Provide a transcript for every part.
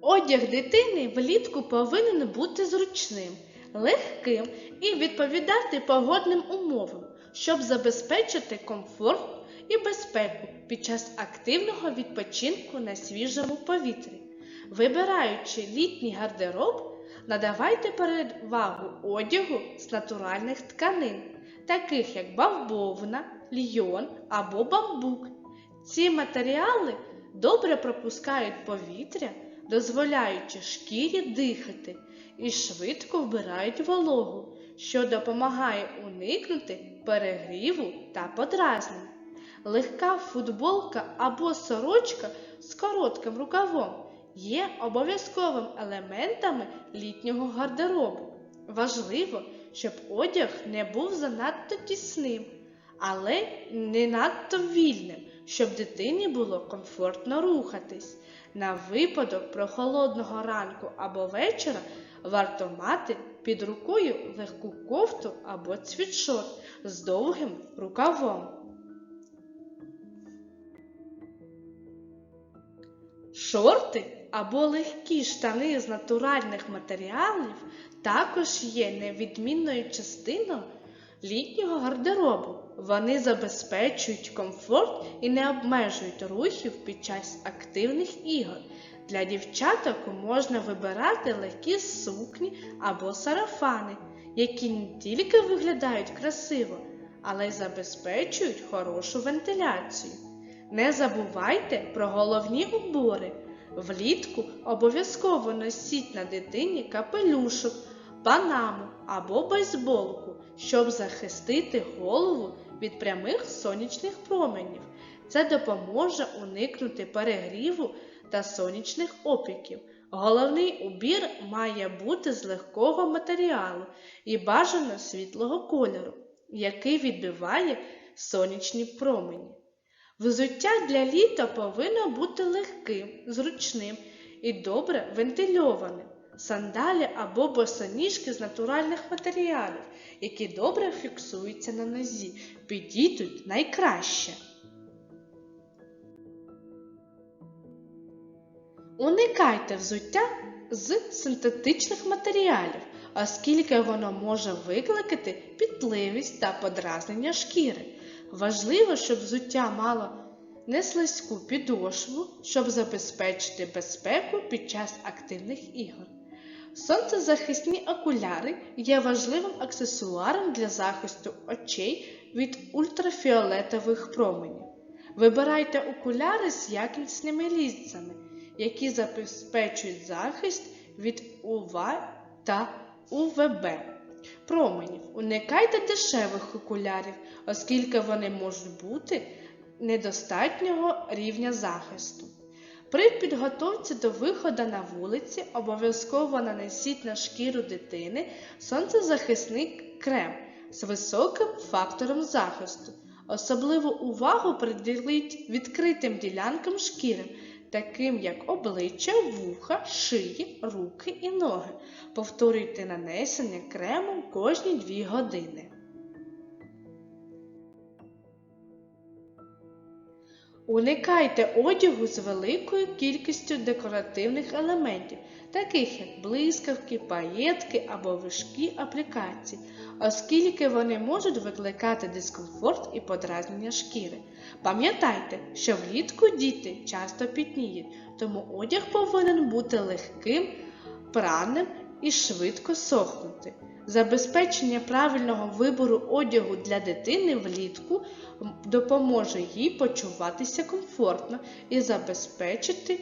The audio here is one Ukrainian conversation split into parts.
Одяг дитини влітку повинен бути зручним, легким і відповідати погодним умовам, щоб забезпечити комфорт і безпеку під час активного відпочинку на свіжому повітрі. Вибираючи літній гардероб, надавайте перевагу одягу з натуральних тканин, таких як бавовна, льйон або бамбук. Ці матеріали добре пропускають повітря, дозволяючи шкірі дихати і швидко вбирають вологу, що допомагає уникнути перегріву та подразнень. Легка футболка або сорочка з коротким рукавом є обов'язковим елементами літнього гардеробу. Важливо, щоб одяг не був занадто тісним, але не надто вільним, щоб дитині було комфортно рухатись. На випадок прохолодного ранку або вечора варто мати під рукою легку кофту або цвітшот з довгим рукавом. Шорти або легкі штани з натуральних матеріалів також є невідмінною частиною літнього гардеробу. Вони забезпечують комфорт і не обмежують рухів під час активних ігор. Для дівчаток можна вибирати легкі сукні або сарафани, які не тільки виглядають красиво, але й забезпечують хорошу вентиляцію. Не забувайте про головні убори. Влітку обов'язково носіть на дитині капелюшок, панаму або бейсболку, щоб захистити голову від прямих сонячних променів. Це допоможе уникнути перегріву та сонячних опіків. Головний убір має бути з легкого матеріалу і бажано світлого кольору, який відбиває сонячні промені. Взуття для літа повинно бути легким, зручним і добре вентильованим. Сандалі або босоніжки з натуральних матеріалів, які добре фіксуються на нозі, підійдуть найкраще. Уникайте взуття з синтетичних матеріалів, оскільки воно може викликати пітливість та подразнення шкіри. Важливо, щоб взуття мало не слизьку підошву, щоб забезпечити безпеку під час активних ігор. Сонцезахисні окуляри є важливим аксесуаром для захисту очей від ультрафіолетових променів. Вибирайте окуляри з якісними лінзами, які забезпечують захист від УВ та УВБ променів. Уникайте дешевих окулярів, оскільки вони можуть бути недостатнього рівня захисту. При підготовці до виходу на вулиці обов'язково нанесіть на шкіру дитини сонцезахисний крем з високим фактором захисту. Особливу увагу приділіть відкритим ділянкам шкіри, таким як обличчя, вуха, шиї, руки і ноги. Повторюйте нанесення крему кожні 2 години. Уникайте одягу з великою кількістю декоративних елементів, таких як блискавки, паєтки або вишкі аплікацій, оскільки вони можуть викликати дискомфорт і подразнення шкіри. Пам'ятайте, що влітку діти часто пітніють, тому одяг повинен бути легким, праним і швидко сохнути. Забезпечення правильного вибору одягу для дитини влітку допоможе їй почуватися комфортно і забезпечити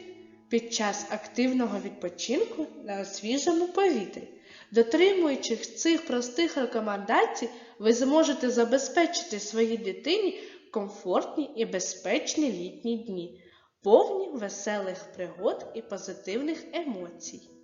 під час активного відпочинку на свіжому повітрі. Дотримуючись цих простих рекомендацій, ви зможете забезпечити своїй дитині комфортні і безпечні літні дні, повні веселих пригод і позитивних емоцій.